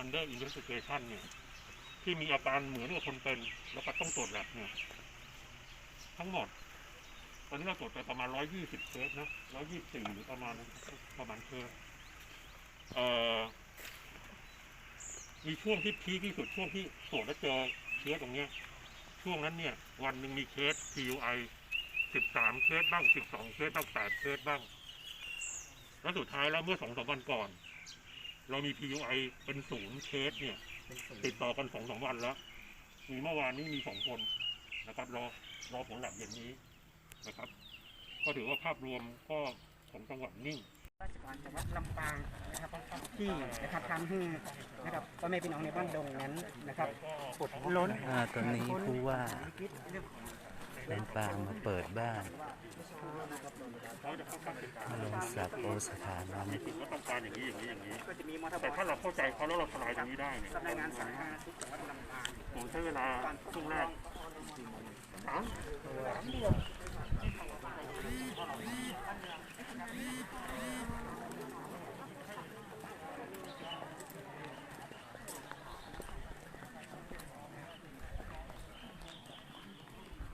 under investigation เนี่ย ที่มีอาการเหมือนกับคนเป็น แล้วก็ต้องตรวจแลบเนี่ย ทั้งหมด ตอนนี้เราตรวจไปประมาณร้อยยี่สิบเคสนะร้อยยี่สิบสี่หรือประมาณประมาณเคสเอ่อมีช่วงที่พีคที่สุดช่วงที่ตรวจแล้วเจอเคสตรงเนี้ย ช่วงนั้นเนี่ย วันหนึ่งมีเคส PUI สิบสามเคสบ้างสิบสองเคสบ้างแปดเคสบ้าง แล้วสุดท้ายแล้วเมื่อสองสามวันก่อน เรามี PUI เป็นศูนย์เคสเนี่ย ติดต่อกันสองสามวันแล้ว มีเมื่อวานนี้มีสองคนนะครับ รอรอผลหลักเย็นนี้นะครับ ก็ถือว่าภาพรวมก็ของจังหวัดนิ่งราชการจังหวัดลำปางนะครับที่นะครับทำให้นะครับพ่อแม่พี่น้องในบ้านดงนั้นนะครับปลดล้น อ่าตอนนี้ผู้ว่า วิกฤตเรื่องของ ลำปางมาเปิดบ้านเขาจะเข้าข้างเป็นกลางลงศักดิ์โอสถานันมีสิ่งว่าต้องการอย่างนี้อย่างนี้อย่างนี้ก็จะมีมอเตอร์บแต่อถ้าร์เราเข้าใจเขาแล้วเราทลายตรงนี้ได้เนี่ยสำนักงานสาธารณสุขจังหวัดลำปางผมใช้เวลาช่วงแรกสาม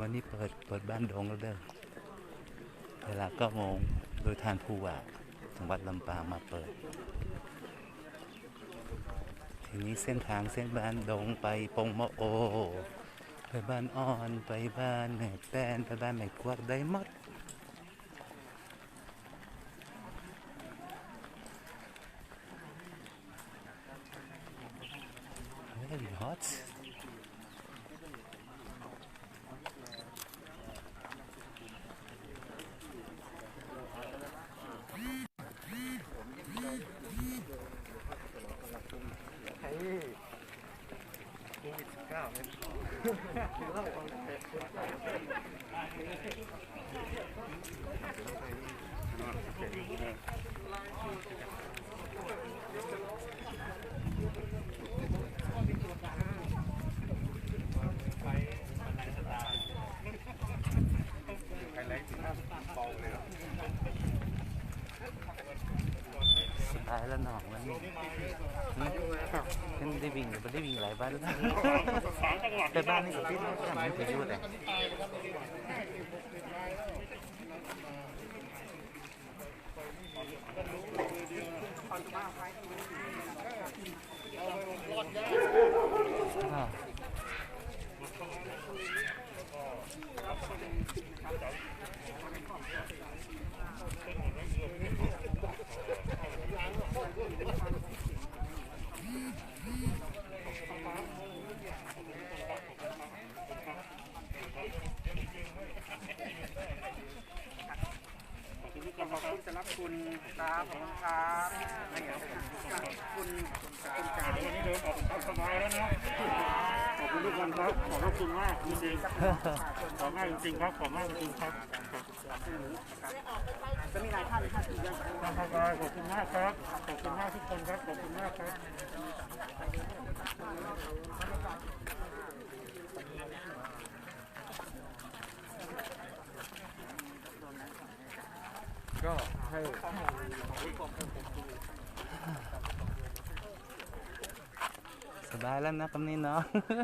วันนี้เปิดเปิดบ้านดงแล้วเด้อเวลาก็โมงโดยทานผู้ว่าจังหวัดลำปางมาเปิด ทีนี้เส้นทางเส้นบ้านดงไปปงมะโอ ไปบ้านอ่อนไปบ้านแม่แป้นไปบ้านแม่กวักได้หมด Very hot. ต need to. Thank you. ายแล้วหนองแล้วนี่ฉันได้วิ่งไม่ได้วิ่งหลายบ้านแล้วสามจังหวัดแต่บ้านนี่กับที่นี่ทำไม่ไปยุ่งเลยอ้าว ขอบคุณสำหรับคุณครับขอบคุณครับคุณคุณจ่า วันนี้เดินออกตามสบายแล้วนะ ขอบคุณทุกคนครับ ขอบพระคุณมากจริงๆขอบมากจริงๆครับ ขอบมากจริงๆครับจะมีหลายท่านท่านที่ยังขอบคุณขอบคุณมากครับ ขอบคุณมากทุกคนครับ ขอบคุณมากครับก็ให้ สบายแล้วนะคำนี้เนาะ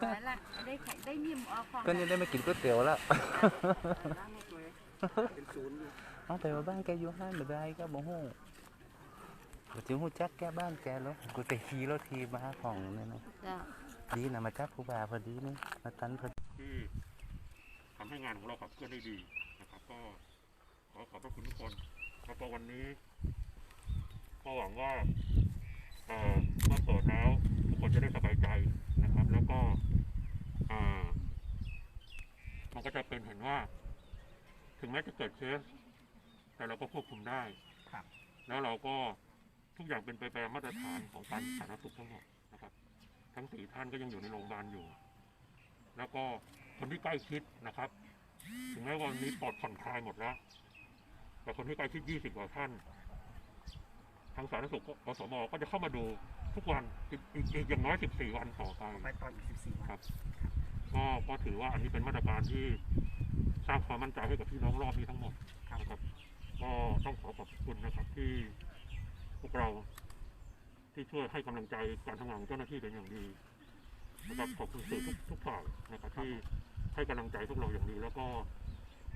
ไปละได้ไข่ได้นิ่มออกของก็ยังได้มากินก๋วยเตี๋ยวแล้วเอาแต่ว่าบ้านแกอยู่ห้านไม่ได้ก็บ่ฮู้บ่จิฮู้จักแกบ้านแกแล้วกูแต่ขี่รถทีมาของนี่นะจ้ะดีนะมาจับผู้บ่าวพอดีนี่มาตันพอดีที่ทำให้งานของเราขับเคลื่อนได้ดีนะครับ ก็ขอขอบพระคุณทุกคนแล้วก็วันนี้ก็หวังว่าเอ่อเมื่อเปิดแล้วทุก คนจะได้สบายใจนะครับ แล้วก็มันก็จะเป็นเห็นว่า ถึงแม้จะเกิดเคส แต่เราก็ควบคุมได้ครับแล้วเราก็ทุกอย่างเป็นไปตามมาตรฐานของการสาธารณสุขทั้งหมดนะครับ ทั้งสี่ท่านก็ยังอยู่ในโรงพยาบาลอยู่ แล้วก็คนที่ใกล้ชิดนะครับ ถึงแม้วันนี้ปลอดผ่อนคลายหมดแล้วแต่คนที่ใกล้ชิด20กว่าท่านางสาธารณสุขอสมก็จะเข้ามาดูทุกวันอีกอีกอีกอย่างน้อย 14 วันต่อไปไปต่ออีก14วันครับ ก็ก็ถือว่าอันนี้เป็นมาตรการที่สร้างความมั่นใจให้กับพี่น้องรอบนี้ทั้งหมดนะครับ ก็ต้องขอขอบคุณนะครับที่พวกเราที่ช่วยให้กำลังใจการทำงานของเจ้าหน้าที่เป็นอย่างดีนะครับขอบคุณสื่อทุกทุกฝ่ายนะครับที่ให้กำลังใจพวกเราอย่างดี แล้วก็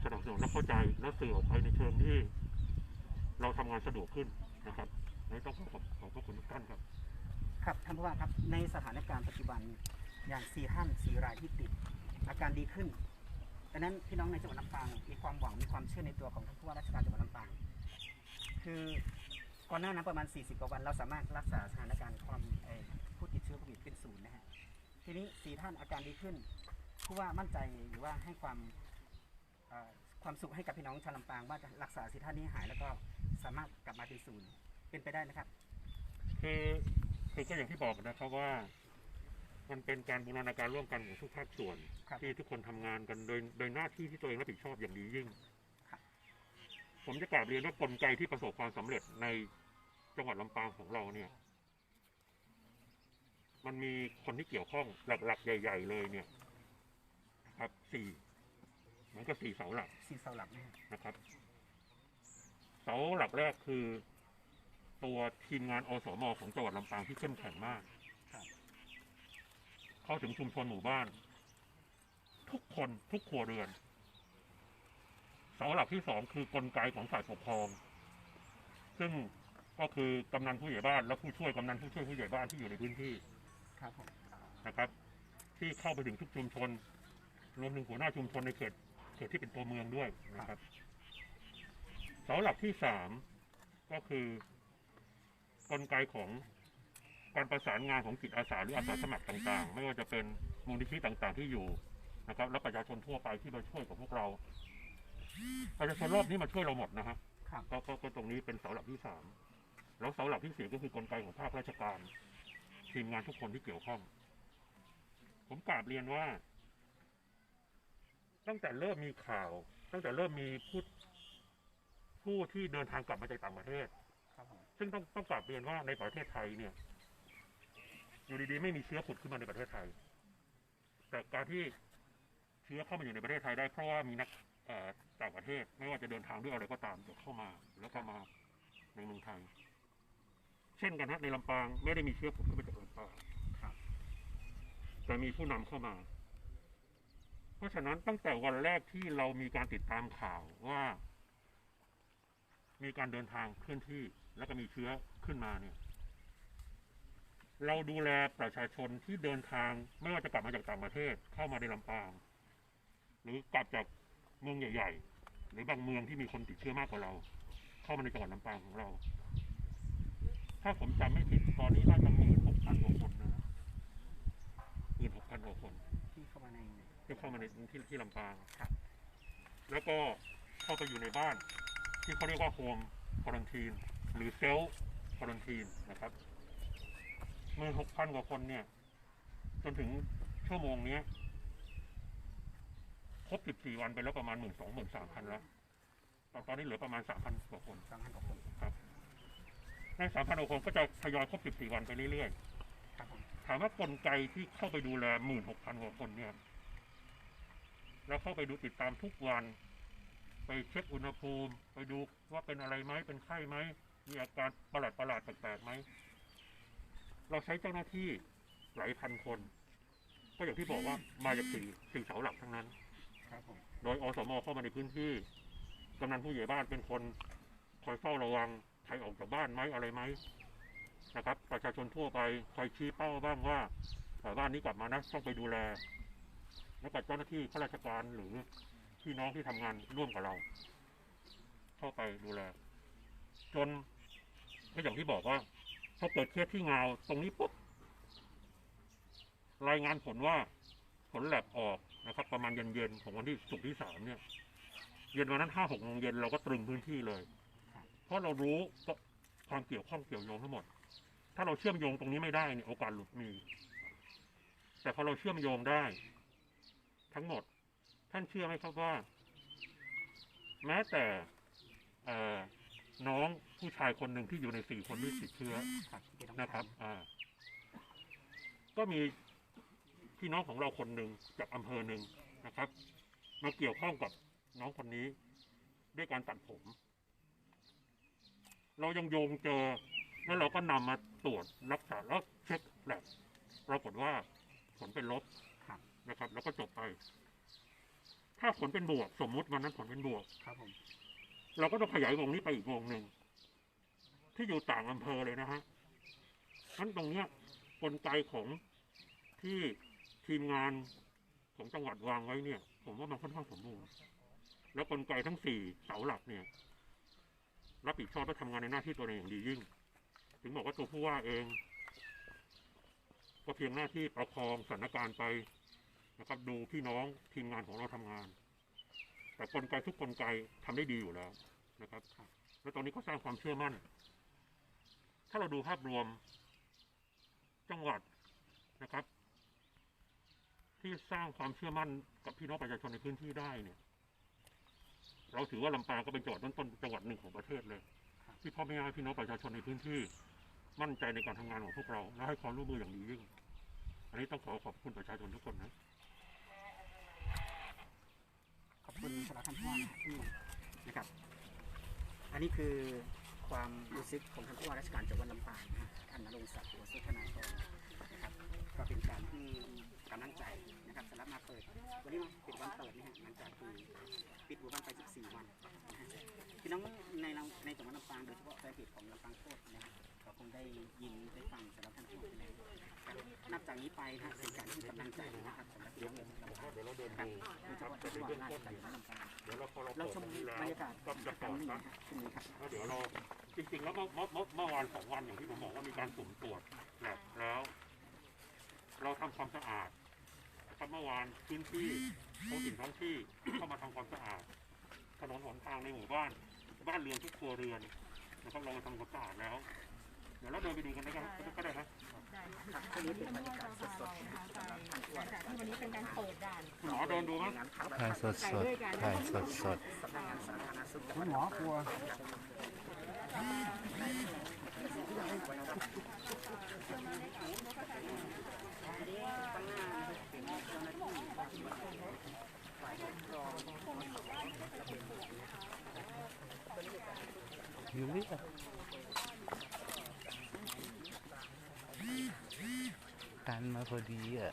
สนับสนุนและเข้าใจและสื่อออกไปในเชิงที่ เราทำงานสะดวกขึ้นนะครับ ในต้องขอขอบขอบพระคุณทุกท่านครับ ครับท่านผู้ว่าครับในสถานการณ์ปัจจุบันอย่างสี่ท่านสี่รายที่ติด อาการดีขึ้นดังนั้นพี่น้องในจังหวัดลำปางมีความหวังมีความเชื่อในตัวของท่านผู้ว่าราชการจังหวัดลำปาง คือก่อนหน้านั้นประมาณ 40 กว่าวัน เราสามารถรักษาสถานการณ์ความเอ่อผู้ติดเชื้อโควิดเป็นศูนย์นะฮะทีนี้สี่ท่านอาการดีขึ้นผู้ว่ามั่นใจหรือว่าให้ความเอ่อความสุขให้กับพี่น้องชาวลำปางว่าจะรักษาสี่ท่านนี้หายแล้วก็สามารถกลับมาเป็นศูนย์ เป็นไปได้นะครับ คือคือก็อย่างที่บอกนะครับว่า มันเป็นการบูรณาการร่วมกันของทุกภาคส่วน ครับ ที่ทุกคนทำงานกันโดยโดยหน้าที่ที่ตัวเองรับผิดชอบอย่างดียิ่งครับผมจะกราบเรียนว่ากลไกที่ประสบความสำเร็จในจังหวัดลำปางของเราเนี่ย มันมีคนที่เกี่ยวข้องหลักๆ ใหญ่ ๆ เลยเนี่ยนะครับสี่มันก็สี่เสาหลัก สี่เสาหลักนะฮะนะครับ เสาหลักแรกคือ ตัวทีมงานอสมของจังหวัดลำปางที่เข้มแข็งมากครับเข้าถึงชุมชนหมู่บ้าน ทุกคนทุกครัวเรือนเสาหลักที่สองคือกลไกของฝ่ายปกครอง ซึ่งก็คือกำนันผู้ใหญ่บ้าน และผู้ช่วยกำนันผู้ช่วยผู้ใหญ่บ้านที่อยู่ในพื้นที่ครับผมนะครับ ที่เข้าไปถึงทุกชุมชน รวมถึงหัวหน้าชุมชนในเขตเขตที่เป็นตัวเมืองด้วยนะครับเสาหลักที่สามก็คือ กลไกของการประสานงานของจิตอาสาหรืออาสาสมัครต่างๆ ไม่ว่าจะเป็นมูลนิธิต่างๆ ที่อยู่นะครับ และประชาชนทั่วไปที่มาช่วยกับพวกเราประชาชนรอบนี้มาช่วยเราหมดนะฮะครับก็ก็ก็ตรงนี้เป็นเสาหลักที่สามแล้วเสาหลักที่สี่ก็คือกลไกของภาคราชการทีมงานทุกคนที่เกี่ยวข้อง ผมกราบเรียนว่า ตั้งแต่เริ่มมีข่าว ตั้งแต่เริ่มมีผู้ผู้ที่เดินทางกลับมาจากต่างประเทศครับผม ซึ่งต้องต้องกราบเรียนว่าในประเทศไทยเนี่ย อยู่ดีๆไม่มีเชื้อผุดขึ้นมาในประเทศไทย แต่การที่เชื้อเข้ามาอยู่ในประเทศไทยได้เพราะว่ามีนักเอ่อต่างประเทศ ไม่ว่าจะเดินทางด้วยอะไรก็ตามจะเข้ามาแล้วก็มาในเมืองไทย เช่นกันฮะในลำปางไม่ได้มีเชื้อผุดขึ้นมาจากลำปางครับแต่มีผู้นำเข้ามา เพราะฉะนั้นตั้งแต่วันแรกที่เรามีการติดตามข่าวว่า มีการเดินทางเคลื่อนที่แล้วก็มีเชื้อขึ้นมาเนี่ย เราดูแลประชาชนที่เดินทางไม่ว่าจะกลับมาจากต่างประเทศเข้ามาในลำปาง หรือกลับจากเมืองใหญ่ ๆ หรือบางเมืองที่มีคนติดเชื้อมากกว่าเรา เข้ามาในจังหวัดลำปางของเรา ถ้าผมจำไม่ผิดตอนนี้น่าจะมีหกพันกว่าคนนะหมื่นหกพันกว่าคนที่เข้ามาในที่เข้ามาในที่ที่ลำปางครับ แล้วก็เข้าไปอยู่ในบ้าน ที่เขาเรียกว่าโฮมควอรันทีนหรือเซลฟ์ควอรันทีนนะครับหมื่นหกพันกว่าคนเนี่ย จนถึงชั่วโมงเนี้ยครบ 14 วันไปแล้วประมาณ 1 2 0 0 0 3 0 0 แล้วตอนตอนนี้เหลือประมาณ 3,000 กว่าคนสามพันกว่าคนครับใน3,000กว่าคนก็จะทยอยครบ 14 วันไปเรื่อยครับผมๆถามว่ากลไกที่เข้าไปดูแล 16,000 กว่าคนเนี่ย แล้วเข้าไปดูติดตามทุกวัน ไปเช็คอุณหภูมิ ไปดูว่าเป็นอะไรไหมเป็นไข้ไหมมีอาการประหลาดประหลาดๆแปลกๆไหมเราใช้เจ้าหน้าที่หลายพันคน ก็อย่างที่บอกว่ามาจากสี่สี่เสาหลักทั้งนั้น ครับผมโดยอสมเข้ามาในพื้นที่กำนันผู้ใหญ่บ้านเป็นคนคอยเฝ้าระวังใครออกจากบ้านไหมอะไรไหมนะครับ ประชาชนทั่วไปคอยชี้เป้าบ้างว่าเอ่อบ้านนี้กลับมานะต้องไปดูแล แล้วก็เจ้าหน้าที่ข้าราชการหรือ พี่น้องที่ทำงานร่วมกับเรา เข้าไปดูแล จนก็อย่างที่บอกว่าพอเกิดเคสที่เงาตรงนี้ปุ๊บรายงานผลว่าผลแลบออกนะครับ ประมาณเย็นๆของวันที่ศุกที่สามเนี่ย เย็นวันนั้นห้าหกโมงเย็นเราก็ตรึงพื้นที่เลย เพราะเรารู้ความเกี่ยวข้องเกี่ยวโยงทั้งหมด ถ้าเราเชื่อมโยงตรงนี้ไม่ได้เนี่ยโอกาสหลุดมี แต่พอเราเชื่อมโยงได้ ทั้งหมด ท่านเชื่อไหมครับว่า แม้แต่เอ่อน้องผู้ชายคนหนึ่งที่อยู่ในสี่คนที่ติดเชื้อครับที่เป็นองนะครับชายอ่า ก็มีพี่น้องของเราคนหนึ่งจากอำเภอหนึ่งนะครับ มาเกี่ยวข้องกับน้องคนนี้ด้วยการตัดผม เรายังโยงเจอ แล้วเราก็นำมาตรวจรักษาแล้วเช็คแลบปรากฏว่าผลเป็นลบครับนะครับ แล้วก็จบไป ถ้าผลเป็นบวก สมมุติวันนั้นผลเป็นบวก ครับผม เราก็ต้องขยายวงนี้ไปอีกวงหนึ่ง ที่อยู่ต่างอำเภอเลยนะฮะนั้นตรงเนี้ยกลไกของที่ทีมงานของจังหวัดวางไว้เนี่ย ผมว่ามันค่อนข้างสมบูรณ์ แล้วกลไกทั้งสี่เสาหลักเนี่ย รับผิดชอบและทำงานในหน้าที่ตัวเองอย่างดียิ่ง ถึงบอกว่าตัวผู้ว่าเอง ก็เพียงหน้าที่ประคองสถานการณ์ไป นะครับดูพี่น้องทีมงานของเราทำงาน แต่กลไกทุกกลไกทำได้ดีอยู่แล้วนะครับ แล้วตอนนี้ก็สร้างความเชื่อมั่น ถ้าเราดูภาพรวมจังหวัดนะครับ ที่สร้างความเชื่อมั่นกับพี่น้องประชาชนในพื้นที่ได้เนี่ย เราถือว่าลำปางก็เป็นจังหวัดต้นๆจังหวัดหนึ่งของประเทศเลย ที่พ่อแม่พี่น้องประชาชนในพื้นที่ มั่นใจในการทำงานของพวกเราและให้ความร่วมมืออย่างดียิ่งอันนี้ต้องขอขอบคุณประชาชนทุกคนนะ ขอบ คุณสำหรับท่านผู้ว่านะครับที่นะครับ อันนี้คือความรู้สึกของท่านผู้ว่าราชการจังหวัดลำปางนะฮะท่านนรงศักดิ์หัวสุธนาธรนะครับ ก็เป็นการที่กำลังใจนะครับสำหรับมาเปิด วันนี้มาปิดวันเปิดนะฮะหลังจากที่ปิดหมู่บ้านไป 14 วันนะฮะพี่น้องในเราในจังหวัดลำปางโดยเฉพาะแฟนเพจของลำปางโคตรนะฮะก็ คงได้ยินได้ฟังสำหรับท่านผู้ว่าไปแล้วครับนับจากนี้ไปนะเป็นการให้กำลังใจนะครับสำหรับพี่องนลำปางเดี๋ยวเราเดินครับดูโดยเฉพาะท่านผู้ว่าราชการจังหวัดลำปางเดี๋ยวเราพอเราเราชมตรงนี้แล้วบรรยากาศก็จะกาต่อนี่นะนะครับช่วงนี้ครับแล้วเดี๋ยวเราจริงๆแล้วเมื่อเมื่อเมื่อวานสองวันอย่างที่ผมบอกว่ามีการสุ่มตรวจแลบแล้ว เราทำความสะอาดครับเมื่อวานพื้นที่ท้องถิ่นท้องที่เข้ามาทำความสะอาดถนนหนทางในหมู่บ้าน บ้านเรือนทุกครัวเรือนนะครับเรามาทำความสะอาดแล้ว เดี๋ยวเราเดินไปดูกันนะครับก็ได้นะได้ค่ะครับช่วงนี้เป็นบรรยากาศสดๆนะครับสำหรับท่านผู้หลัว่างจากที่วันนี้เป็นการเปิดด่านคุณหมอเดินดูไหมงานข่าวถ่ายสดสดๆถ่ายสดสดสำนักงานสาธารณสุขจังหคุวัดณหมอกลัวข้างหน้านะครับเป็นเจ้าหน้าที่ฝ่ายปกครอง อยู่นี่อะ การมาพอดีอะ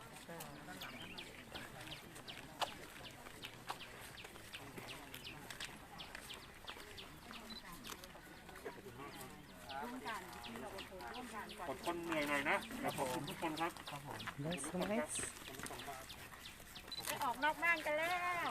ร่วมกันที่เราเป็นคนร่วมกันก่อนอดทนเหนื่อยหน่อยนะขอบคุณทุกคนครับ That's nice ไปออกนอกบ้านกันแล้ว